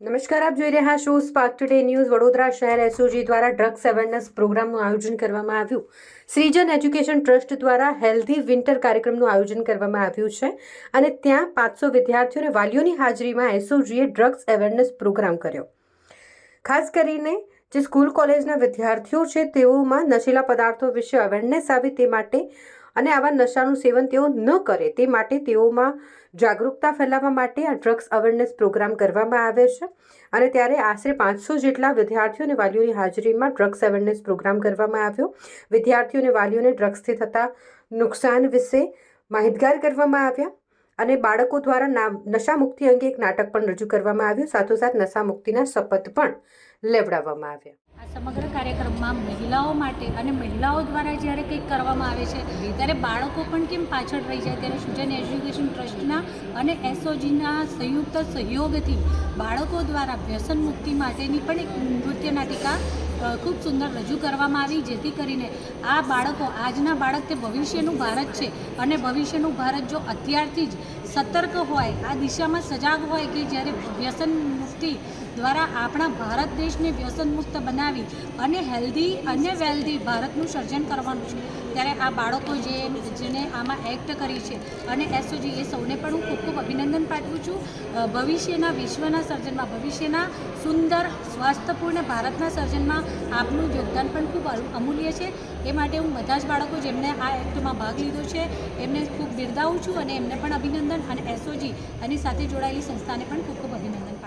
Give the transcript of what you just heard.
નમસ્કાર, આપ જોઈ રહ્યા છો સ્પાર્ક ટુડે ન્યૂઝ વડોદરા શહેર એસઓજી દ્વારા ડ્રગ્સ અવેરનેસ પ્રોગ્રામનું આયોજન કરવામાં આવ્યું. શ્રીજન એજ્યુકેશન ટ્રસ્ટ દ્વારા હેલ્ધી વિન્ટર કાર્યક્રમનું આયોજન કરવામાં આવ્યું છે અને ત્યાં પાંચસો વિદ્યાર્થીઓ અને વાલીઓની હાજરીમાં એસઓજીએ ડ્રગ્સ અવેરનેસ પ્રોગ્રામ કર્યો. ખાસ કરીને જે સ્કૂલ કોલેજના વિદ્યાર્થીઓ છે, તેઓમાં નશીલા પદાર્થો વિશે અવેરનેસ આવે તે માટે અને આવા નશાનું સેવન તેઓ ન કરે, તે માટે તેઓમાં જાગૃતતા ફેલાવવા માટે આ ડ્રગ્સ અવેરનેસ પ્રોગ્રામ કરવામાં આવે છે. અને ત્યારે આશરે પાંચસો જેટલા વિદ્યાર્થીઓ અને વાલીઓની હાજરીમાં ડ્રગ્સ અવેરનેસ પ્રોગ્રામ કરવામાં આવ્યો. વિદ્યાર્થીઓ અને વાલીઓને ડ્રગ્સથી થતા નુકસાન વિશે માહિતગાર કરવામાં આવ્યા અને બાળકો દ્વારા નશા નશામુક્તિ અંગે એક નાટક પણ રજૂ કરવામાં આવ્યું. સાથોસાથ નશામુક્તિના શપથ પણ લેવડાવવામાં આવ્યા. સમગ્ર કાર્યક્રમમાં મહિલાઓ માટે અને મહિલાઓ દ્વારા જ્યારે કંઈક કરવામાં આવે છે, ત્યારે બાળકો પણ કેમ પાછળ રહી જાય? ત્યારે સુજન એજ્યુકેશન ટ્રસ્ટના અને એસઓજીના સંયુક્ત સહયોગથી બાળકો દ્વારા વ્યસન મુક્તિ માટેની પણ એક નૃત્ય નાટિકા ખૂબ સુંદર રજૂ કરવામાં આવી, જેથી કરીને આ બાળકો, આજના બાળક તે ભવિષ્યનું ભારત છે. અને ભવિષ્યનું ભારત જો અત્યારથી જ સતર્ક હોય, આ દિશામાં સજાગ હોય કે જ્યારે વ્યસન મુક્તિ દ્વારા આપણા ભારત દેશને વ્યસન મુક્ત બનાવી અને હેલ્ધી અને વેલ્ધી ભારતનું સર્જન કરવાનું છે. ત્યારે આ બાળકો જે, જેને આમાં એક્ટ કરી છે અને એસઓજી એ સૌને પણ હું ખૂબ ખૂબ અભિનંદન પાઠવું છું. ભવિષ્યના, વિશ્વના સર્જનમાં, ભવિષ્યના સુંદર, સ્વાસ્થ્યપૂર્ણ ભારતના સર્જનમાં આપનું યોગદાન પણ ખૂબ અમૂલ્ય છે. એ માટે હું બધા જ બાળકો જેમને આ એક્ટમાં ભાગ લીધો છે, એમને ખૂબ બિરદાવું છું અને એમને પણ અભિનંદન અને એસઓજી અને સાથે જોડાયેલી સંસ્થાને પણ ખૂબ ખૂબ અભિનંદન